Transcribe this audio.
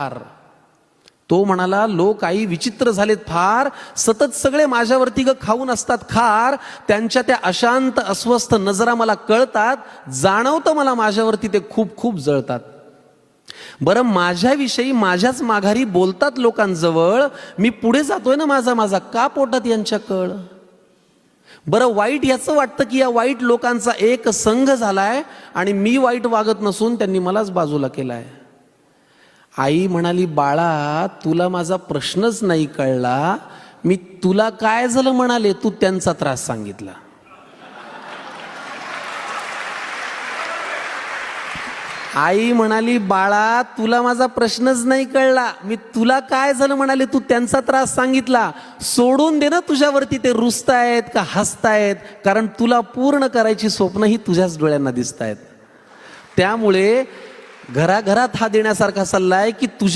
फार. तो म्हणाला लोक आई विचित्र झालेत फार. सतत सगळे माझ्यावरती ग खाऊन असतात खार. त्यांच्या त्या अशांत अस्वस्थ नजरा मला कळतात. जाणवतं मला माझ्यावरती ते खूप खूप जळतात. बरं माझ्याविषयी माझ्याच माघारी बोलतात लोकांजवळ. मी पुढे जातोय ना माझा माझा का पोटात यांच्या कळ बरं वाईट याचं वाटतं की या वाईट लोकांचा एक संघ झालाय आणि मी वाईट वागत नसून त्यांनी मलाच बाजूला केलाय. आई म्हणाली बाळा तुला माझा प्रश्नच नाही कळला. मी तुला काय झालं म्हणाले तू त्यांचा त्रास सांगितला. आई म्हणाली बाळा तुला माझा प्रश्नच नाही कळला. मी तुला काय झालं म्हणाले तू त्यांचा त्रास सांगितला. सोडून दे ना तुझ्यावरती ते रुसतायत का हसतायत कारण तुला पूर्ण करायची स्वप्न ही तुझ्याच डोळ्यांना दिसतायत त्यामुळे घराघरात हा देण्यासारखा सल्ला आहे की तुझ्या